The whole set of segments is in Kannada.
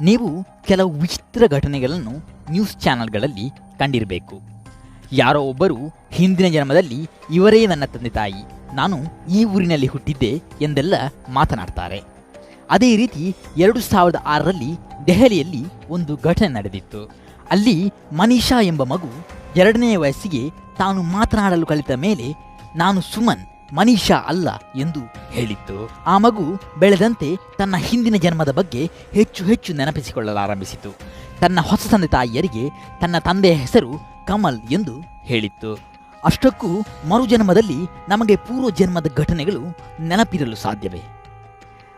ನೀವು ಕೆಲವು ವಿಚಿತ್ರ ಘಟನೆಗಳನ್ನು ನ್ಯೂಸ್ ಚಾನೆಲ್ಗಳಲ್ಲಿ ಕಂಡಿರಬೇಕು. ಯಾರೋ ಒಬ್ಬರು ಹಿಂದಿನ ಜನ್ಮದಲ್ಲಿ ಇವರೇ ನನ್ನ ತಂದೆ ತಾಯಿ, ನಾನು ಈ ಊರಿನಲ್ಲಿ ಹುಟ್ಟಿದ್ದೆ ಎಂದೆಲ್ಲ ಮಾತನಾಡ್ತಾರೆ. ಅದೇ ರೀತಿ ಎರಡು ಸಾವಿರದ ಆರರಲ್ಲಿ ದೆಹಲಿಯಲ್ಲಿ ಒಂದು ಘಟನೆ ನಡೆದಿತ್ತು. ಅಲ್ಲಿ ಮನೀಷಾ ಎಂಬ ಮಗು ಎರಡನೇ ವಯಸ್ಸಿಗೆ ತಾನು ಮಾತನಾಡಲು ಕಲಿತ ಮೇಲೆ ನಾನು ಸುಮನ್ ಮನೀಷಾ ಅಲ್ಲ ಎಂದು ಹೇಳಿತ್ತು. ಆ ಮಗು ಬೆಳೆದಂತೆ ತನ್ನ ಹಿಂದಿನ ಜನ್ಮದ ಬಗ್ಗೆ ಹೆಚ್ಚು ಹೆಚ್ಚು ನೆನಪಿಸಿಕೊಳ್ಳಲಾರಂಭಿಸಿತು. ತನ್ನ ಹೊಸ ತಂದೆ ತಾಯಿಯರಿಗೆ ತನ್ನ ತಂದೆಯ ಹೆಸರು ಕಮಲ್ ಎಂದು ಹೇಳಿತ್ತು. ಅಷ್ಟಕ್ಕೂ ಮರುಜನ್ಮದಲ್ಲಿ ನಮಗೆ ಪೂರ್ವ ಜನ್ಮದ ಘಟನೆಗಳು ನೆನಪಿರಲು ಸಾಧ್ಯವೇ?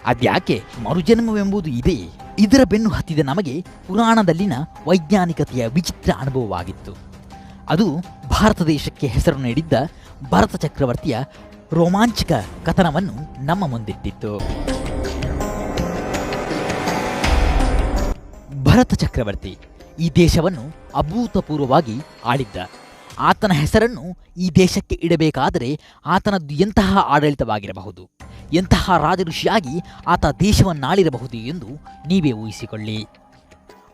ಅದ್ಯಾಕೆ ಮರುಜನ್ಮವೆಂಬುದು ಇದೆ ಇದರ ಬೆನ್ನು ಹತ್ತಿದ ನಮಗೆ ಪುರಾಣದಲ್ಲಿನ ವೈಜ್ಞಾನಿಕತೆಯ ವಿಚಿತ್ರ ಅನುಭವವಾಗಿತ್ತು. ಅದು ಭಾರತ ದೇಶಕ್ಕೆ ಹೆಸರು ನೀಡಿದ್ದ ಭರತ ಚಕ್ರವರ್ತಿಯ ರೋಮಾಂಚಕ ಕಥನವನ್ನು ನಮ್ಮ ಮುಂದಿಟ್ಟಿತ್ತು. ಭರತ ಚಕ್ರವರ್ತಿ ಈ ದೇಶವನ್ನು ಅಭೂತಪೂರ್ವವಾಗಿ ಆಳಿದ್ದ. ಆತನ ಹೆಸರನ್ನು ಈ ದೇಶಕ್ಕೆ ಇಡಬೇಕಾದರೆ ಆತನದ್ದು ಎಂತಹ ಆಡಳಿತವಾಗಿರಬಹುದು, ಎಂತಹ ರಾಜಋಷಿಯಾಗಿ ಆತ ದೇಶವನ್ನಾಳಿರಬಹುದು ಎಂದು ನೀವೇ ಊಹಿಸಿಕೊಳ್ಳಿ.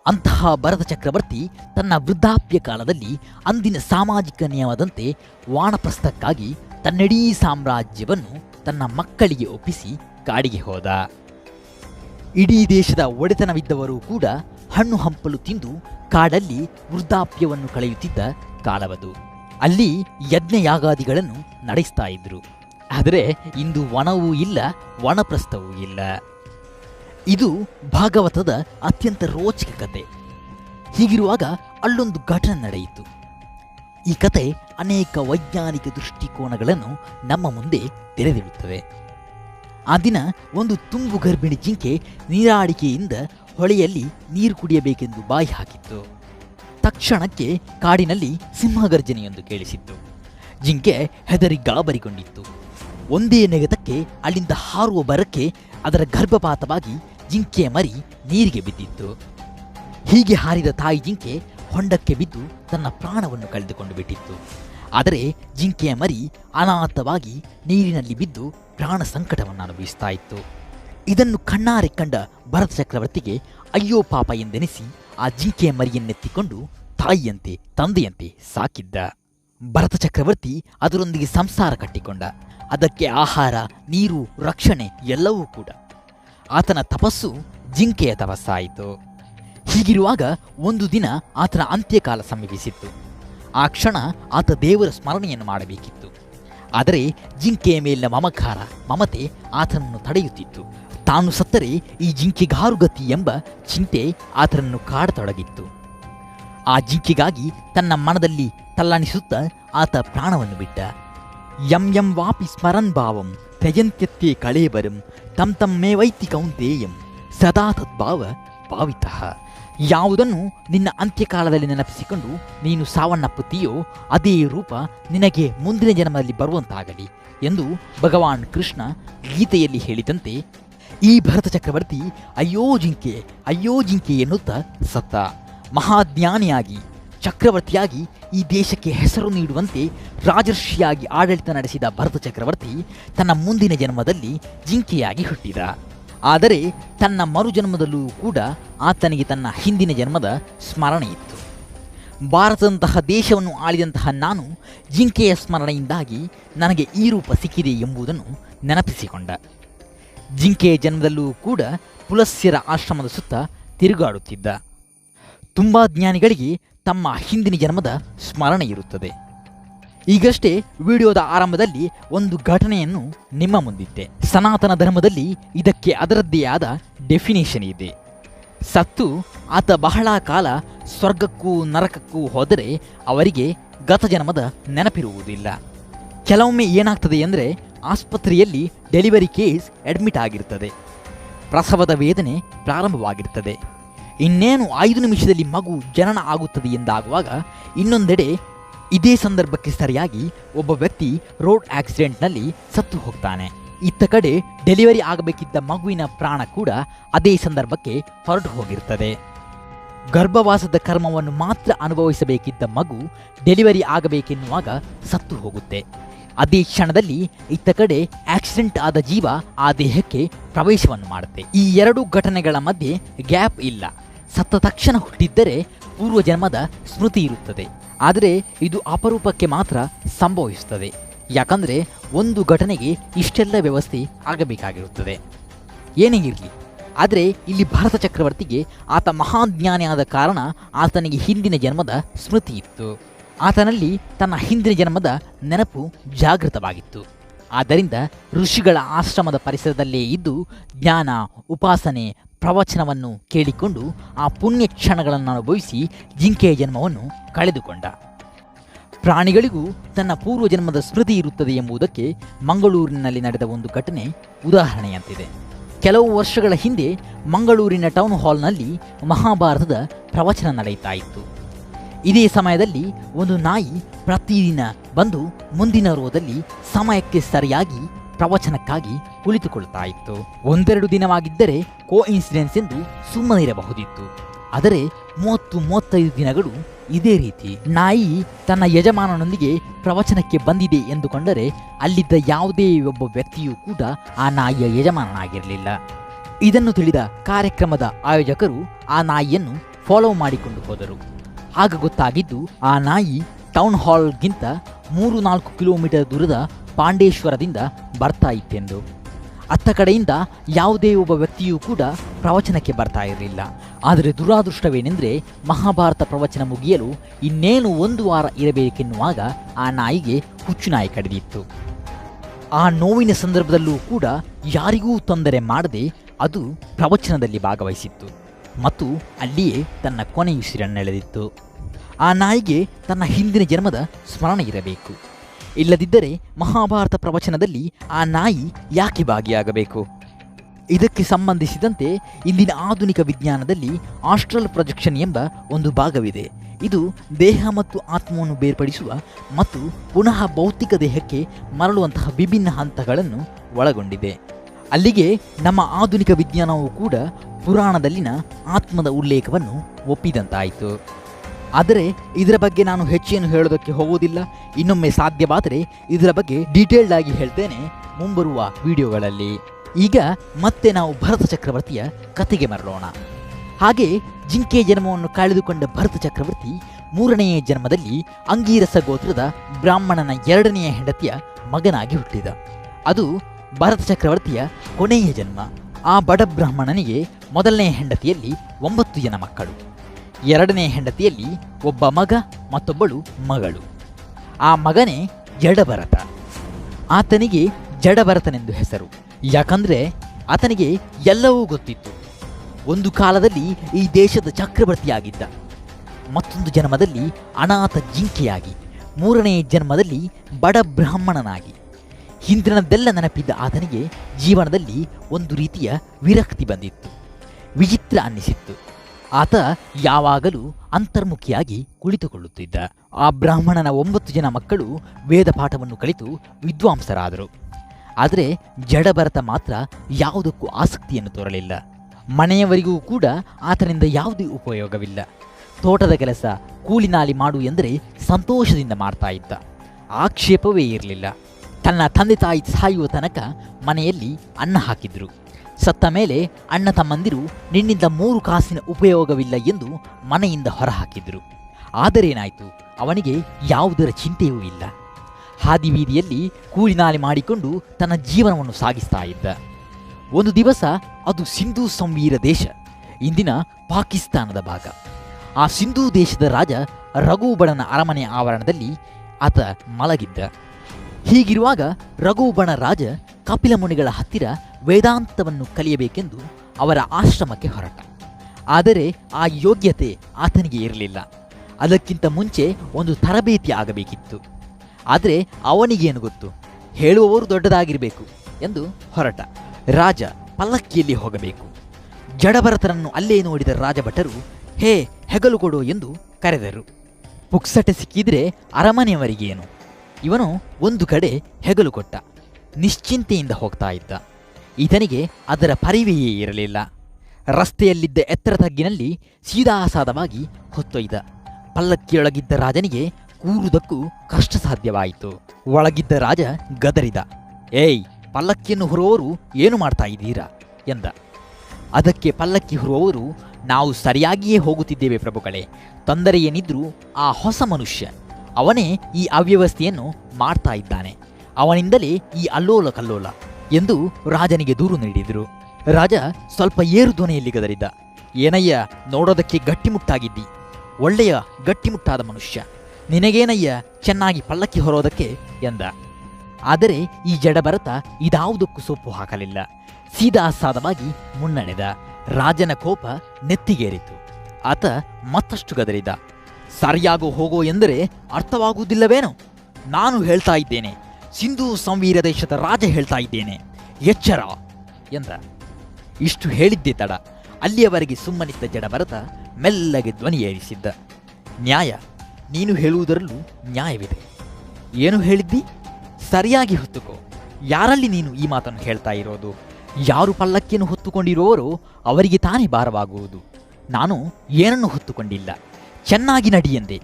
ಅಂತಹ ಭರತ ಚಕ್ರವರ್ತಿ ತನ್ನ ವೃದ್ಧಾಪ್ಯ ಕಾಲದಲ್ಲಿ ಅಂದಿನ ಸಾಮಾಜಿಕ ನಿಯಮದಂತೆ ವಾನಪ್ರಸ್ಥಕ್ಕಾಗಿ ತನ್ನಿಡೀ ಸಾಮ್ರಾಜ್ಯವನ್ನು ತನ್ನ ಮಕ್ಕಳಿಗೆ ಒಪ್ಪಿಸಿ ಕಾಡಿಗೆ ಹೋದ. ಇಡೀ ದೇಶದ ಒಡೆತನವಿದ್ದವರೂ ಕೂಡ ಹಣ್ಣು ಹಂಪಲು ತಿಂದು ಕಾಡಲ್ಲಿ ವೃದ್ಧಾಪ್ಯವನ್ನು ಕಳೆಯುತ್ತಿದ್ದ ಕಾಲವದು. ಅಲ್ಲಿ ಯಜ್ಞಯಾಗಾದಿಗಳನ್ನು ನಡೆಸ್ತಾ ಇದ್ರು. ಆದರೆ ಇಂದು ವನವೂ ಇಲ್ಲ, ವನಪ್ರಸ್ಥವೂ ಇಲ್ಲ. ಇದು ಭಾಗವತದ ಅತ್ಯಂತ ರೋಚಕ ಕತೆ. ಹೀಗಿರುವಾಗ ಅಲ್ಲೊಂದು ಘಟನೆ ನಡೆಯಿತು. ಈ ಕತೆ ಅನೇಕ ವೈಜ್ಞಾನಿಕ ದೃಷ್ಟಿಕೋನಗಳನ್ನು ನಮ್ಮ ಮುಂದೆ ತೆರೆದಿಡುತ್ತವೆ. ಆ ದಿನ ಒಂದು ತುಂಬು ಗರ್ಭಿಣಿ ಜಿಂಕೆ ನೀರಾಡಿಕೆಯಿಂದ ಹೊಳೆಯಲ್ಲಿ ನೀರು ಕುಡಿಯಬೇಕೆಂದು ಬಾಯಿ ಹಾಕಿತ್ತು. ತಕ್ಷಣಕ್ಕೆ ಕಾಡಿನಲ್ಲಿ ಸಿಂಹಗರ್ಜನೆಯೊಂದು ಕೇಳಿಸಿತ್ತು. ಜಿಂಕೆ ಹೆದರಿ ಗಾಬರಿಗೊಂಡಿತ್ತು ಒಂದೇ ನೆಗೆತಕ್ಕೆ ಅಲ್ಲಿಂದ ಹಾರುವ ಬರಕ್ಕೆ ಅದರ ಗರ್ಭಪಾತವಾಗಿ ಜಿಂಕೆಯ ಮರಿ ನೀರಿಗೆ ಬಿದ್ದಿತ್ತು. ಹೀಗೆ ಹಾರಿದ ತಾಯಿ ಜಿಂಕೆ ಹೊಂಡಕ್ಕೆ ಬಿದ್ದು ತನ್ನ ಪ್ರಾಣವನ್ನು ಕಳೆದುಕೊಂಡು ಬಿಟ್ಟಿತ್ತು. ಆದರೆ ಜಿಂಕೆಯ ಮರಿ ಅನಾಥವಾಗಿ ನೀರಿನಲ್ಲಿ ಬಿದ್ದು ಪ್ರಾಣ ಸಂಕಟವನ್ನು ಅನುಭವಿಸ್ತಾ ಇತ್ತು. ಇದನ್ನು ಕಣ್ಣಾರೆ ಕಂಡ ಭರತ ಚಕ್ರವರ್ತಿಗೆ, ಅಯ್ಯೋ ಪಾಪ ಎಂದೆನಿಸಿ ಆ ಜಿಂಕೆಯ ಮರಿಯನ್ನೆತ್ತಿಕೊಂಡು ತಾಯಿಯಂತೆ, ತಂದೆಯಂತೆ ಸಾಕಿದ್ದ. ಭರತ ಚಕ್ರವರ್ತಿ ಅದರೊಂದಿಗೆ ಸಂಸಾರ ಕಟ್ಟಿಕೊಂಡ. ಅದಕ್ಕೆ ಆಹಾರ, ನೀರು, ರಕ್ಷಣೆ ಎಲ್ಲವೂ ಕೂಡ. ಆತನ ತಪಸ್ಸು ಜಿಂಕೆಯ ತಪಸ್ಸಾಯಿತು. ಹೀಗಿರುವಾಗ ಒಂದು ದಿನ ಆತನ ಅಂತ್ಯಕಾಲ ಸಮೀಪಿಸಿತ್ತು ಆ ಕ್ಷಣ ಆತ ದೇವರ ಸ್ಮರಣೆಯನ್ನು ಮಾಡಬೇಕಿತ್ತು. ಆದರೆ ಜಿಂಕೆಯ ಮೇಲಿನ ಮಮಕಾರ, ಮಮತೆ ಆತನನ್ನು ತಡೆಯುತ್ತಿತ್ತು. ತಾನು ಸತ್ತರೆ ಈ ಜಿಂಕೆಗಾರುಗತಿ ಎಂಬ ಚಿಂತೆ ಆತನನ್ನು ಕಾಡತೊಡಗಿತ್ತು. ಆ ಜಿಂಕೆಗಾಗಿ ತನ್ನ ಮನದಲ್ಲಿ ತಲ್ಲಣಿಸುತ್ತಾ ಆತ ಪ್ರಾಣವನ್ನು ಬಿಟ್ಟ. ಯಂ ಯಂ ವಾಪಿ ಸ್ಮರನ್ ಭಾವಂ ತ್ಯಜಂತ್ಯತ್ಯೆ ಕಳೇಬರಂ, ತಂ ತಮ್ಮೇ ಮೇವೈತಿ ಕೌಂತೇಯಂ ಸದಾ ತದ್ಭಾವ ಭಾವಿತಃ. ಯಾವುದನ್ನು ನಿನ್ನ ಅಂತ್ಯಕಾಲದಲ್ಲಿ ನೆನಪಿಸಿಕೊಂಡು ನೀನು ಸಾವನ್ನಪ್ಪುತ್ತೀಯೋ ಅದೇ ರೂಪ ನಿನಗೆ ಮುಂದಿನ ಜನ್ಮದಲ್ಲಿ ಬರುವಂತಾಗಲಿ ಎಂದು ಭಗವಾನ್ ಕೃಷ್ಣ ಗೀತೆಯಲ್ಲಿ ಹೇಳಿದಂತೆ ಈ ಭರತ ಚಕ್ರವರ್ತಿ ಅಯ್ಯೋ ಜಿಂಕೆ ಅಯ್ಯೋ ಜಿಂಕೆ ಎನ್ನುತ್ತಾ ಸತ್ತ. ಮಹಾಜ್ಞಾನಿಯಾಗಿ, ಚಕ್ರವರ್ತಿಯಾಗಿ ಈ ದೇಶಕ್ಕೆ ಹೆಸರು ನೀಡುವಂತೆ ರಾಜರ್ಷಿಯಾಗಿ ಆಡಳಿತ ನಡೆಸಿದ ಭರತ ಚಕ್ರವರ್ತಿ ತನ್ನ ಮುಂದಿನ ಜನ್ಮದಲ್ಲಿ ಜಿಂಕೆಯಾಗಿ ಹುಟ್ಟಿದ. ಆದರೆ ತನ್ನ ಮರುಜನ್ಮದಲ್ಲೂ ಕೂಡ ಆತನಿಗೆ ತನ್ನ ಹಿಂದಿನ ಜನ್ಮದ ಸ್ಮರಣೆ ಇತ್ತು ಭಾರತದಂತಹ ದೇಶವನ್ನು ಆಳಿದಂತಹ ನಾನು ಜಿಂಕೆಯ ಸ್ಮರಣೆಯಿಂದಾಗಿ ನನಗೆ ಈ ರೂಪ ಸಿಕ್ಕಿದೆ ಎಂಬುದನ್ನು ನೆನಪಿಸಿಕೊಂಡ. ಜಿಂಕೆಯ ಜನ್ಮದಲ್ಲೂ ಕೂಡ ಪುಲಸ್ಯರ ಆಶ್ರಮದ ಸುತ್ತ ತಿರುಗಾಡುತ್ತಿದ್ದ. ತುಂಬ ಜ್ಞಾನಿಗಳಿಗೆ ತಮ್ಮ ಹಿಂದಿನ ಜನ್ಮದ ಸ್ಮರಣೆ ಇರುತ್ತದೆ ಈಗಷ್ಟೇ ವಿಡಿಯೋದ ಆರಂಭದಲ್ಲಿ ಒಂದು ಘಟನೆಯನ್ನು ನಿಮ್ಮ ಮುಂದಿಟ್ಟೆ. ಸನಾತನ ಧರ್ಮದಲ್ಲಿ ಇದಕ್ಕೆ ಅದರದ್ದೇ ಆದ ಡೆಫಿನೇಷನ್ ಇದೆ. ಸತ್ತು ಆತ ಬಹಳ ಕಾಲ ಸ್ವರ್ಗಕ್ಕೂ ನರಕಕ್ಕೂ ಹೋದರೆ ಅವರಿಗೆ ಗತ ಜನ್ಮದ ನೆನಪಿರುವುದಿಲ್ಲ. ಕೆಲವೊಮ್ಮೆ ಏನಾಗ್ತದೆ ಅಂದರೆ ಆಸ್ಪತ್ರೆಯಲ್ಲಿ ಡೆಲಿವರಿ ಕೇಸ್ ಅಡ್ಮಿಟ್ ಆಗಿರ್ತದೆ. ಪ್ರಸವದ ವೇದನೆ ಪ್ರಾರಂಭವಾಗಿರ್ತದೆ. ಇನ್ನೇನು ಐದು ನಿಮಿಷದಲ್ಲಿ ಮಗು ಜನನ ಆಗುತ್ತದೆ ಎಂದಾಗುವಾಗ ಇನ್ನೊಂದೆಡೆ ಇದೇ ಸಂದರ್ಭಕ್ಕೆ ಸರಿಯಾಗಿ ಒಬ್ಬ ವ್ಯಕ್ತಿ ರೋಡ್ ಆಕ್ಸಿಡೆಂಟ್ನಲ್ಲಿ ಸತ್ತು ಹೋಗ್ತಾನೆ. ಇತ್ತ ಕಡೆ ಡೆಲಿವರಿ ಆಗಬೇಕಿದ್ದ ಮಗುವಿನ ಪ್ರಾಣ ಕೂಡ ಅದೇ ಸಂದರ್ಭಕ್ಕೆ ಹೊರಟು ಹೋಗಿರ್ತದೆ. ಗರ್ಭವಾಸದ ಕರ್ಮವನ್ನು ಮಾತ್ರ ಅನುಭವಿಸಬೇಕಿದ್ದ ಮಗು ಡೆಲಿವರಿ ಆಗಬೇಕೆನ್ನುವಾಗ ಸತ್ತು ಹೋಗುತ್ತೆ. ಅದೇ ಕ್ಷಣದಲ್ಲಿ ಇತ್ತ ಕಡೆ ಆಕ್ಸಿಡೆಂಟ್ ಆದ ಜೀವ ಆ ದೇಹಕ್ಕೆ ಪ್ರವೇಶವನ್ನು ಮಾಡುತ್ತೆ. ಈ ಎರಡು ಘಟನೆಗಳ ಮಧ್ಯೆ ಗ್ಯಾಪ್ ಇಲ್ಲ. ಸತ್ತ ತಕ್ಷಣ ಹುಟ್ಟಿದ್ದರೆ ಪೂರ್ವಜನ್ಮದ ಸ್ಮೃತಿ ಇರುತ್ತದೆ. ಆದರೆ ಇದು ಅಪರೂಪಕ್ಕೆ ಮಾತ್ರ ಸಂಭವಿಸುತ್ತದೆ. ಯಾಕಂದರೆ ಒಂದು ಘಟನೆಗೆ ಇಷ್ಟೆಲ್ಲ ವ್ಯವಸ್ಥೆ ಆಗಬೇಕಾಗಿರುತ್ತದೆ. ಏನೇ ಇರಲಿ. ಆದರೆ ಇಲ್ಲಿ ಭರತ ಚಕ್ರವರ್ತಿಗೆ ಆತ ಮಹಾಜ್ಞಾನಿ ಆದ ಕಾರಣ ಆತನಿಗೆ ಹಿಂದಿನ ಜನ್ಮದ ಸ್ಮೃತಿ ಇತ್ತು. ಆತನಲ್ಲಿ ತನ್ನ ಹಿಂದಿನ ಜನ್ಮದ ನೆನಪು ಜಾಗೃತವಾಗಿತ್ತು. ಆದ್ದರಿಂದ ಋಷಿಗಳ ಆಶ್ರಮದ ಪರಿಸರದಲ್ಲೇ ಇದ್ದು ಜ್ಞಾನ, ಉಪಾಸನೆ ಪ್ರವಚನವನ್ನು ಕೇಳಿಕೊಂಡು ಆ ಪುಣ್ಯ ಕ್ಷಣಗಳನ್ನು ಅನುಭವಿಸಿ ಜಿಂಕೆಯ ಜನ್ಮವನ್ನು ಕಳೆದುಕೊಂಡ. ಪ್ರಾಣಿಗಳಿಗೂ ತನ್ನ ಪೂರ್ವಜನ್ಮದ ಸ್ಮೃತಿ ಇರುತ್ತದೆ ಎಂಬುದಕ್ಕೆ ಮಂಗಳೂರಿನಲ್ಲಿ ನಡೆದ ಒಂದು ಘಟನೆ ಉದಾಹರಣೆಯಂತಿದೆ. ಕೆಲವು ವರ್ಷಗಳ ಹಿಂದೆ ಮಂಗಳೂರಿನ ಟೌನ್ ಹಾಲ್ನಲ್ಲಿ ಮಹಾಭಾರತದ ಪ್ರವಚನ ನಡೆಯುತ್ತಾ ಇತ್ತು ಇದೇ ಸಮಯದಲ್ಲಿ ಒಂದು ನಾಯಿ ಪ್ರತಿದಿನ ಬಂದು ಮುಂದಿನ ರೋದಲ್ಲಿ ಸಮಯಕ್ಕೆ ಸರಿಯಾಗಿ ಪ್ರವಚನಕ್ಕಾಗಿ ಕುಳಿತುಕೊಳ್ತಾ ಇತ್ತು ಒಂದೆರಡು ದಿನವಾಗಿದ್ದರೆ ಕೋ ಇನ್ಸಿಡೆನ್ಸ್ ಎಂದು ಸುಮ್ಮನಿರಬಹುದಿತ್ತು ಆದರೆ ಮೂವತ್ತು ಮೂವತ್ತೈದು ದಿನಗಳು ಇದೇ ರೀತಿ. ನಾಯಿ ತನ್ನ ಯಜಮಾನನೊಂದಿಗೆ ಪ್ರವಚನಕ್ಕೆ ಬಂದಿದೆ ಎಂದುಕೊಂಡರೆ ಅಲ್ಲಿದ್ದ ಯಾವುದೇ ಒಬ್ಬ ವ್ಯಕ್ತಿಯೂ ಕೂಡ ಆ ನಾಯಿಯ ಯಜಮಾನನಾಗಿರಲಿಲ್ಲ. ಇದನ್ನು ತಿಳಿದ ಕಾರ್ಯಕ್ರಮದ ಆಯೋಜಕರು ಆ ನಾಯಿಯನ್ನು ಫಾಲೋ ಮಾಡಿಕೊಂಡು ಹೋದರು. ಆಗ ಗೊತ್ತಾಗಿದ್ದು ಆ ನಾಯಿ ಟೌನ್ ಹಾಲ್ಗಿಂತ ಮೂರು ನಾಲ್ಕು ಕಿಲೋಮೀಟರ್ ದೂರದ ಪಾಂಡೇಶ್ವರದಿಂದ ಬರ್ತಾ ಇತ್ತೆಂದು. ಅತ್ತ ಕಡೆಯಿಂದ ಯಾವುದೇ ಒಬ್ಬ ವ್ಯಕ್ತಿಯೂ ಕೂಡ ಪ್ರವಚನಕ್ಕೆ ಬರ್ತಾ ಇರಲಿಲ್ಲ. ಆದರೆ ದುರಾದೃಷ್ಟವೇನೆಂದರೆ ಮಹಾಭಾರತ ಪ್ರವಚನ ಮುಗಿಯಲು ಇನ್ನೇನು ಒಂದು ವಾರ ಇರಬೇಕೆನ್ನುವಾಗ ಆ ನಾಯಿಗೆ ಹುಚ್ಚು ನಾಯಿ ಕಡಿದಿತ್ತು. ಆ ನೋವಿನ ಸಂದರ್ಭದಲ್ಲೂ ಕೂಡ ಯಾರಿಗೂ ತೊಂದರೆ ಮಾಡದೆ ಅದು ಪ್ರವಚನದಲ್ಲಿ ಭಾಗವಹಿಸಿತ್ತು. ಮತ್ತು ಅಲ್ಲಿಯೇ ತನ್ನ ಕೊನೆಯುಸಿರನ್ನೆಳೆದಿತ್ತು. ಆ ನಾಯಿಗೆ ತನ್ನ ಹಿಂದಿನ ಜನ್ಮದ ಸ್ಮರಣೆ ಇರಬೇಕು. ಇಲ್ಲದಿದ್ದರೆ ಮಹಾಭಾರತ ಪ್ರವಚನದಲ್ಲಿ ಆ ನಾಯಿ ಯಾಕೆ ಭಾಗಿಯಾಗಬೇಕು? ಇದಕ್ಕೆ ಸಂಬಂಧಿಸಿದಂತೆ ಇಂದಿನ ಆಧುನಿಕ ವಿಜ್ಞಾನದಲ್ಲಿ ಆಸ್ಟ್ರಲ್ ಪ್ರೊಜೆಕ್ಷನ್ ಎಂಬ ಒಂದು ಭಾಗವಿದೆ. ಇದು ದೇಹ ಮತ್ತು ಆತ್ಮವನ್ನು ಬೇರ್ಪಡಿಸುವ ಮತ್ತು ಪುನಃ ಭೌತಿಕ ದೇಹಕ್ಕೆ ಮರಳುವಂತಹ ವಿಭಿನ್ನ ಹಂತಗಳನ್ನು ಒಳಗೊಂಡಿದೆ. ಅಲ್ಲಿಗೆ ನಮ್ಮ ಆಧುನಿಕ ವಿಜ್ಞಾನವು ಕೂಡ ಪುರಾಣದಲ್ಲಿನ ಆತ್ಮದ ಉಲ್ಲೇಖವನ್ನು ಒಪ್ಪಿದಂತಾಯಿತು. ಆದರೆ ಇದರ ಬಗ್ಗೆ ನಾನು ಹೆಚ್ಚೇನು ಹೇಳೋದಕ್ಕೆ ಹೋಗುವುದಿಲ್ಲ. ಇನ್ನೊಮ್ಮೆ ಸಾಧ್ಯವಾದರೆ ಇದರ ಬಗ್ಗೆ ಡೀಟೇಲ್ಡ್ ಆಗಿ ಹೇಳ್ತೇನೆ ಮುಂಬರುವ ವಿಡಿಯೋಗಳಲ್ಲಿ. ಈಗ ಮತ್ತೆ ನಾವು ಭರತ ಚಕ್ರವರ್ತಿಯ ಕತೆಗೆ ಮರಳೋಣ. ಹಾಗೆ ಜಿಂಕೆ ಜನ್ಮವನ್ನು ಕಳೆದುಕೊಂಡ ಭರತ ಚಕ್ರವರ್ತಿ ಮೂರನೆಯ ಜನ್ಮದಲ್ಲಿ ಅಂಗೀರಸ ಗೋತ್ರದ ಬ್ರಾಹ್ಮಣನ ಎರಡನೆಯ ಹೆಂಡತಿಯ ಮಗನಾಗಿ ಹುಟ್ಟಿದ. ಅದು ಭರತ ಚಕ್ರವರ್ತಿಯ ಕೊನೆಯ ಜನ್ಮ. ಆ ಬಡ ಬ್ರಾಹ್ಮಣನಿಗೆ ಮೊದಲನೆಯ ಹೆಂಡತಿಯಲ್ಲಿ ಒಂಬತ್ತು ಜನ ಮಕ್ಕಳು. ಎರಡನೇ ಹೆಂಡತಿಯಲ್ಲಿ ಒಬ್ಬ ಮಗ, ಮತ್ತೊಬ್ಬಳು ಮಗಳು. ಆ ಮಗನೇ ಜಡಭರತ. ಆತನಿಗೆ ಜಡಭರತನೆಂದು ಹೆಸರು. ಯಾಕಂದ್ರೆ ಆತನಿಗೆ ಎಲ್ಲವೂ ಗೊತ್ತಿತ್ತು. ಒಂದು ಕಾಲದಲ್ಲಿ ಈ ದೇಶದ ಚಕ್ರವರ್ತಿಯಾಗಿದ್ದ. ಮತ್ತೊಂದು ಜನ್ಮದಲ್ಲಿ ಅನಾಥ ಜಿಂಕೆಯಾಗಿ. ಮೂರನೇ ಜನ್ಮದಲ್ಲಿ ಬಡ ಬ್ರಾಹ್ಮಣನಾಗಿ. ಹಿಂದಿನದ್ದೆಲ್ಲ ನೆನಪಿದ್ದ ಆತನಿಗೆ ಜೀವನದಲ್ಲಿ ಒಂದು ರೀತಿಯ ವಿರಕ್ತಿ ಬಂದಿತ್ತು. ವಿಚಿತ್ರ ಅನ್ನಿಸಿತ್ತು. ಆತ ಯಾವಾಗಲೂ ಅಂತರ್ಮುಖಿಯಾಗಿ ಕುಳಿತುಕೊಳ್ಳುತ್ತಿದ್ದ. ಆ ಬ್ರಾಹ್ಮಣನ ಒಂಬತ್ತು ಜನ ಮಕ್ಕಳು ವೇದ ಪಾಠವನ್ನು ಕಲಿತು ವಿದ್ವಾಂಸರಾದರು. ಆದರೆ ಜಡಭರತ ಮಾತ್ರ ಯಾವುದಕ್ಕೂ ಆಸಕ್ತಿಯನ್ನು ತೋರಲಿಲ್ಲ. ಮನೆಯವರಿಗೂ ಕೂಡ ಆತನಿಂದ ಯಾವುದೇ ಉಪಯೋಗವಿಲ್ಲ. ತೋಟದ ಕೆಲಸ ಕೂಲಿನಾಲಿ ಮಾಡು ಎಂದರೆ ಸಂತೋಷದಿಂದ ಮಾಡ್ತಾ ಇದ್ದ. ಆಕ್ಷೇಪವೇ ಇರಲಿಲ್ಲ. ತನ್ನ ತಂದೆ ತಾಯಿ ಸಾಯುವ ತನಕ ಮನೆಯಲ್ಲಿ ಅನ್ನ ಹಾಕಿದ್ರು. ಸತ್ತ ಮೇಲೆ ಅಣ್ಣ ತಮ್ಮಂದಿರು ನಿನ್ನಿಂದ ಮೂರು ಕಾಸಿನ ಉಪಯೋಗವಿಲ್ಲ ಎಂದು ಮನೆಯಿಂದ ಹೊರಹಾಕಿದ್ರು. ಆದರೇನಾಯಿತು, ಅವನಿಗೆ ಯಾವುದರ ಚಿಂತೆಯೂ ಇಲ್ಲ. ಹಾದಿ ಬೀದಿಯಲ್ಲಿ ಕೂಲಿನಾಲಿ ಮಾಡಿಕೊಂಡು ತನ್ನ ಜೀವನವನ್ನು ಸಾಗಿಸ್ತಾ ಇದ್ದ. ಒಂದು ದಿವಸ ಅದು ಸಿಂಧೂ ಸಂವೀರ ದೇಶ, ಇಂದಿನ ಪಾಕಿಸ್ತಾನದ ಭಾಗ. ಆ ಸಿಂಧೂ ದೇಶದ ರಾಜ ರಘುಬಣನ ಅರಮನೆ ಆವರಣದಲ್ಲಿ ಆತ ಮಲಗಿದ್ದ. ಹೀಗಿರುವಾಗ ರಘುಬಣ ರಾಜ ಕಪಿಲ ಮುನಿಗಳ ಹತ್ತಿರ ವೇದಾಂತವನ್ನು ಕಲಿಯಬೇಕೆಂದು ಅವರ ಆಶ್ರಮಕ್ಕೆ ಹೊರಟ. ಆದರೆ ಆ ಯೋಗ್ಯತೆ ಆತನಿಗೆ ಇರಲಿಲ್ಲ. ಅದಕ್ಕಿಂತ ಮುಂಚೆ ಒಂದು ತರಬೇತಿ ಆಗಬೇಕಿತ್ತು. ಆದರೆ ಅವನಿಗೇನು ಗೊತ್ತು? ಹೇಳುವವರು ದೊಡ್ಡದಾಗಿರಬೇಕು ಎಂದು ಹೊರಟ. ರಾಜ ಪಲ್ಲಕ್ಕಿಯಲ್ಲಿ ಹೋಗಬೇಕು. ಜಡಭರತನನ್ನು ಅಲ್ಲೇ ನೋಡಿದ ರಾಜಭಟರು, ಹೇ, ಹೆಗಲು ಕೊಡು ಎಂದು ಕರೆದರು. ಪುಕ್ಸಟೆ ಸಿಕ್ಕಿದ್ರೆ ಅರಮನೆಯವರಿಗೇನು? ಇವನು ಒಂದು ಕಡೆ ಹೆಗಲು ಕೊಟ್ಟ, ನಿಶ್ಚಿಂತೆಯಿಂದ ಹೋಗ್ತಾ ಇದ್ದ. ಈತನಿಗೆ ಅದರ ಪರಿವೆಯೇ ಇರಲಿಲ್ಲ. ರಸ್ತೆಯಲ್ಲಿದ್ದ ಎತ್ತರ ತಗ್ಗಿನಲ್ಲಿ ಸೀದಾಸಾದವಾಗಿ ಹೊತ್ತೊಯ್ದ. ಪಲ್ಲಕ್ಕಿಯೊಳಗಿದ್ದ ರಾಜನಿಗೆ ಕೂರುವುದಕ್ಕೂ ಕಷ್ಟ ಸಾಧ್ಯವಾಯಿತು ಒಳಗಿದ್ದ ರಾಜ ಗದರಿದ. ಏಯ್, ಪಲ್ಲಕ್ಕಿಯನ್ನು ಹೊರುವವರು ಏನು ಮಾಡ್ತಾ ಇದ್ದೀರಾ? ಎಂದ. ಅದಕ್ಕೆ ಪಲ್ಲಕ್ಕಿ ಹೊರುವವರು, ನಾವು ಸರಿಯಾಗಿಯೇ ಹೋಗುತ್ತಿದ್ದೇವೆ ಪ್ರಭುಗಳೇ. ತೊಂದರೆ ಏನಿದ್ರೂ ಆ ಹೊಸ ಮನುಷ್ಯ, ಅವನೇ ಈ ಅವ್ಯವಸ್ಥೆಯನ್ನು ಮಾಡ್ತಾ ಇದ್ದಾನೆ. ಅವನಿಂದಲೇ ಈ ಅಲ್ಲೋಲ ಕಲ್ಲೋಲ. ಎಂದು ರಾಜನಿಗೆ ದೂರು ನೀಡಿದರು. ರಾಜ ಸ್ವಲ್ಪ ಏರು ಧ್ವನಿಯಲ್ಲಿ ಗದರಿದ್ದ. ಏನಯ್ಯ, ನೋಡೋದಕ್ಕೆ ಗಟ್ಟಿಮುಟ್ಟಾಗಿದ್ದಿ. ಒಳ್ಳೆಯ ಗಟ್ಟಿಮುಟ್ಟಾದ ಮನುಷ್ಯ. ನಿನಗೇನಯ್ಯ, ಚೆನ್ನಾಗಿ ಪಲ್ಲಕ್ಕಿ ಹೊರೋದಕ್ಕೆ? ಎಂದ. ಆದರೆ ಈ ಜಡಭರತ ಇದಾವುದಕ್ಕೂ ಸೊಪ್ಪು ಹಾಕಲಿಲ್ಲ. ಸೀದಾ ಸಾದವಾಗಿ ಮುನ್ನಡೆದ. ರಾಜನ ಕೋಪ ನೆತ್ತಿಗೇರಿತು. ಆತ ಮತ್ತಷ್ಟು ಗದರಿದ. ಸರಿಯಾಗೋ ಹೋಗೋ ಎಂದರೆ ಅರ್ಥವಾಗುವುದಿಲ್ಲವೇನೋ? ನಾನು ಹೇಳ್ತಾ ಇದ್ದೇನೆ. ಸಿಂಧೂ ಸಂವೀರ ದೇಶದ ರಾಜ ಹೇಳ್ತಾ ಇದ್ದೇನೆ. ಎಚ್ಚರ ಎಂದ. ಇಷ್ಟು ಹೇಳಿದ್ದೆ ತಡ. ಅಲ್ಲಿಯವರೆಗೆ ಸುಮ್ಮನಿದ್ದ ಜಡ ಭರತ ಮೆಲ್ಲಗೆ ಧ್ವನಿ ಏರಿಸಿದ್ದ. ನ್ಯಾಯ, ನೀನು ಹೇಳುವುದರಲ್ಲೂ ನ್ಯಾಯವಿದೆ. ಏನು ಹೇಳಿದ್ದಿ? ಸರಿಯಾಗಿ ಹೊತ್ತುಕೋ. ಯಾರಲ್ಲಿ ನೀನು ಈ ಮಾತನ್ನು ಹೇಳ್ತಾ ಇರೋದು? ಯಾರು ಪಲ್ಲಕ್ಕಿಯನ್ನು ಹೊತ್ತುಕೊಂಡಿರುವವರೋ ಅವರಿಗೆ ತಾನೇ ಭಾರವಾಗುವುದು. ನಾನು ಏನನ್ನು ಹೊತ್ತುಕೊಂಡಿಲ್ಲ. ಚೆನ್ನಾಗಿ ನಡಿಯೆಂದೆ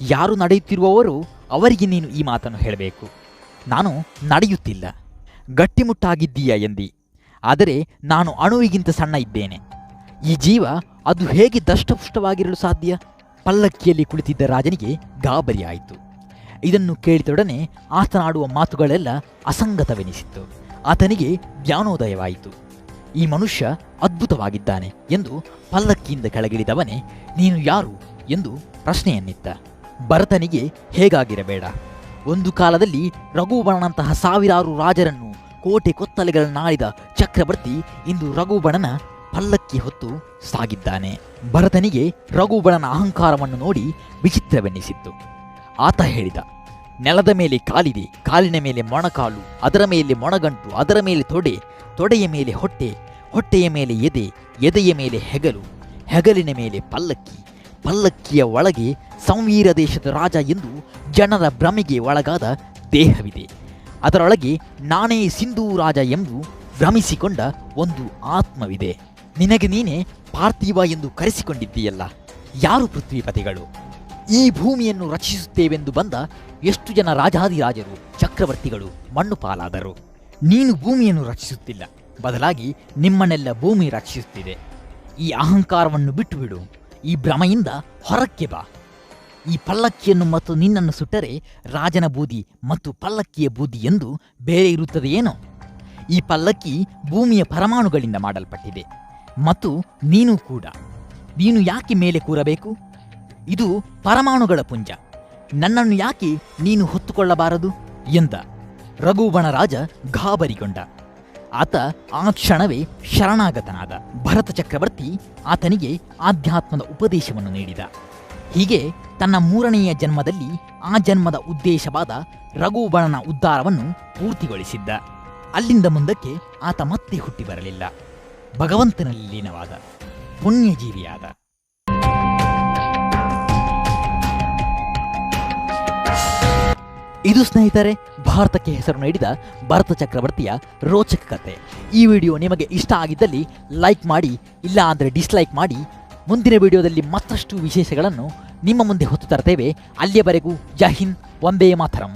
ಯಾರು ನಡೆಯುತ್ತಿರುವವರು ಅವರಿಗೆ ನೀನು ಈ ಮಾತನ್ನು ಹೇಳಬೇಕು. ನಾನು ನಡೆಯುತ್ತಿಲ್ಲ. ಗಟ್ಟಿಮುಟ್ಟಾಗಿದ್ದೀಯ ಎಂದಿ? ಆದರೆ ನಾನು ಅಣುವಿಗಿಂತ ಸಣ್ಣ ಇದ್ದೇನೆ. ಈ ಜೀವ ಅದು ಹೇಗೆ ದಷ್ಟಪುಷ್ಟವಾಗಿರಲು ಸಾಧ್ಯ? ಪಲ್ಲಕ್ಕಿಯಲ್ಲಿ ಕುಳಿತಿದ್ದ ರಾಜನಿಗೆ ಗಾಬರಿಯಾಯಿತು. ಇದನ್ನು ಕೇಳಿದೊಡನೆ ಆತನಾಡುವ ಮಾತುಗಳೆಲ್ಲ ಅಸಂಗತವೆನಿಸಿತ್ತು. ಆತನಿಗೆ ಜ್ಞಾನೋದಯವಾಯಿತು. ಈ ಮನುಷ್ಯ ಅದ್ಭುತವಾಗಿದ್ದಾನೆ ಎಂದು ಪಲ್ಲಕ್ಕಿಯಿಂದ ಕೆಳಗಿಳಿದವನೇ, ನೀನು ಯಾರು? ಎಂದು ಪ್ರಶ್ನೆಯನ್ನಿತ್ತ. ಭರತನಿಗೆ, ಹೇಗಾಗಿರಬೇಡ. ಒಂದು ಕಾಲದಲ್ಲಿ ರಘುಬಣನಂತಹ ಸಾವಿರಾರು ರಾಜರನ್ನು ಕೋಟೆ ಕೊತ್ತಲೆಗಳನ್ನಾಳಿದ ಚಕ್ರವರ್ತಿ ಇಂದು ರಘುಬಣನ ಪಲ್ಲಕ್ಕಿ ಹೊತ್ತು ಸಾಗಿದ್ದಾನೆ. ಭರತನಿಗೆ ರಘುಬಣನ ಅಹಂಕಾರವನ್ನು ನೋಡಿ ವಿಚಿತ್ರವೆನ್ನಿಸಿತ್ತು ಆತ ಹೇಳಿದ, ನೆಲದ ಮೇಲೆ ಕಾಲಿದೆ, ಕಾಲಿನ ಮೇಲೆ ಮೊಣಕಾಲು, ಅದರ ಮೇಲೆ ಮೊಣಗಂಟು, ಅದರ ಮೇಲೆ ತೊಡೆ, ತೊಡೆಯ ಮೇಲೆ ಹೊಟ್ಟೆ, ಹೊಟ್ಟೆಯ ಮೇಲೆ ಎದೆ, ಎದೆಯ ಮೇಲೆ ಹೆಗಲು, ಹೆಗಲಿನ ಮೇಲೆ ಪಲ್ಲಕ್ಕಿ ಪಲ್ಲಕ್ಕಿಯ ಒಳಗೆ ಸಂವೀರ ದೇಶದ ರಾಜ ಎಂದು ಜನರ ಭ್ರಮೆಗೆ ಒಳಗಾದ ದೇಹವಿದೆ. ಅದರೊಳಗೆ ನಾನೇ ಸಿಂಧೂ ರಾಜ ಎಂದು ಭ್ರಮಿಸಿಕೊಂಡ ಒಂದು ಆತ್ಮವಿದೆ. ನಿನಗೆ ನೀನೇ ಪಾರ್ಥಿವ ಎಂದು ಕರೆಸಿಕೊಂಡಿದ್ದೀಯಲ್ಲ, ಯಾರು ಪೃಥ್ವಿಪತಿಗಳು? ಈ ಭೂಮಿಯನ್ನು ರಕ್ಷಿಸುತ್ತೇವೆಂದು ಬಂದ ಎಷ್ಟು ಜನ ರಾಜಾದಿರಾಜರು ಚಕ್ರವರ್ತಿಗಳು, ಮಣ್ಣು ಪಾಲಾದರು? ನೀನು ಭೂಮಿಯನ್ನು ರಕ್ಷಿಸುತ್ತಿಲ್ಲ, ಬದಲಾಗಿ ನಿಮ್ಮನ್ನೆಲ್ಲ ಭೂಮಿ ರಕ್ಷಿಸುತ್ತಿದೆ. ಈ ಅಹಂಕಾರವನ್ನು ಬಿಟ್ಟು ಬಿಡು ಈ ಭ್ರಮೆಯಿಂದ ಹೊರಕ್ಕೆ ಬಾ. ಈ ಪಲ್ಲಕ್ಕಿಯನ್ನು ಮತ್ತು ನಿನ್ನನ್ನು ಸುಟ್ಟರೆ ರಾಜನ ಬೂದಿ ಮತ್ತು ಪಲ್ಲಕ್ಕಿಯ ಬೂದಿ ಎಂದು ಬೇರೆ ಇರುತ್ತದೆಯೇನೋ ಈ ಪಲ್ಲಕ್ಕಿ ಭೂಮಿಯ ಪರಮಾಣುಗಳಿಂದ ಮಾಡಲ್ಪಟ್ಟಿದೆ ಮತ್ತು ನೀನು ಕೂಡ. ನೀನು ಯಾಕೆ ಮೇಲೆ ಕೂರಬೇಕು? ಇದು ಪರಮಾಣುಗಳ ಪುಂಜ. ನನ್ನನ್ನು ಯಾಕೆ ನೀನು ಹೊತ್ತುಕೊಳ್ಳಬಾರದು? ಎಂದ. ರಘುಬಣ ರಾಜ ಗಾಬರಿಗೊಂಡ. ಆತ ಆ ಕ್ಷಣವೇ ಶರಣಾಗತನಾದ. ಭರತ ಚಕ್ರವರ್ತಿ ಆತನಿಗೆ ಆಧ್ಯಾತ್ಮದ ಉಪದೇಶವನ್ನು ನೀಡಿದ. ಹೀಗೆ ತನ್ನ ಮೂರನೆಯ ಜನ್ಮದಲ್ಲಿ ಆ ಜನ್ಮದ ಉದ್ದೇಶವಾದ ರಘುಬಣನ ಉದ್ಧಾರವನ್ನು ಪೂರ್ತಿಗೊಳಿಸಿದ್ದ. ಅಲ್ಲಿಂದ ಮುಂದಕ್ಕೆ ಆತ ಮತ್ತೆ ಹುಟ್ಟಿ ಬರಲಿಲ್ಲ. ಭಗವಂತನಲ್ಲಿ ಲೀನವಾದ. ಪುಣ್ಯಜೀವಿಯಾದ. ಇದು ಸ್ನೇಹಿತರೆ, ಭಾರತಕ್ಕೆ ಹೆಸರು ನೀಡಿದ ಭರತ ಚಕ್ರವರ್ತಿಯ ರೋಚಕ ಕತೆ. ಈ ವಿಡಿಯೋ ನಿಮಗೆ ಇಷ್ಟ ಆಗಿದ್ದಲ್ಲಿ ಲೈಕ್ ಮಾಡಿ, ಇಲ್ಲ ಅಂದರೆ ಡಿಸ್ಲೈಕ್ ಮಾಡಿ. ಮುಂದಿನ ವಿಡಿಯೋದಲ್ಲಿ ಮತ್ತಷ್ಟು ವಿಶೇಷಗಳನ್ನು ನಿಮ್ಮ ಮುಂದೆ ಹೊತ್ತು ತರ್ತೇವೆ. ಅಲ್ಲಿಯವರೆಗೂ ಜೈ ಹಿಂದ್ ಒಂದೇ ಮಾತರಂ.